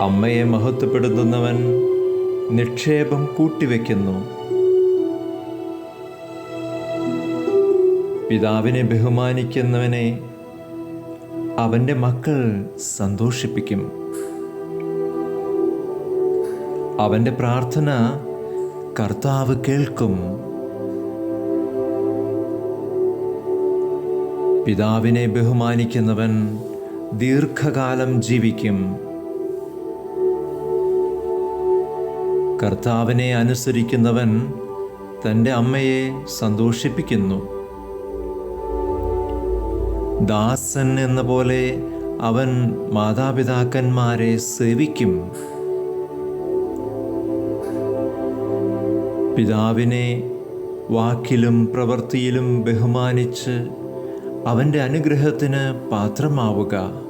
അമ്മയെ മഹത്വപ്പെടുത്തുന്നവൻ നിക്ഷേപം കൂട്ടിവെക്കുന്നു. പിതാവിനെ ബഹുമാനിക്കുന്നവനെ അവന്റെ മക്കൾ സന്തോഷിപ്പിക്കും. അവന്റെ പ്രാർത്ഥന കർത്താവ് കേൾക്കും. പിതാവിനെ ബഹുമാനിക്കുന്നവൻ ദീർഘകാലം ജീവിക്കും. കർത്താവിനെ അനുസരിക്കുന്നവൻ തന്റെ അമ്മയെ സന്തോഷിപ്പിക്കുന്നു. ദാസൻ എന്ന പോലെ അവൻ മാതാപിതാക്കന്മാരെ സേവിക്കും. പിതാവിനെ വാക്കിലും പ്രവൃത്തിയിലും ബഹുമാനിച്ച് അവന്റെ അനുഗ്രഹത്തിന് പാത്രമാവുക.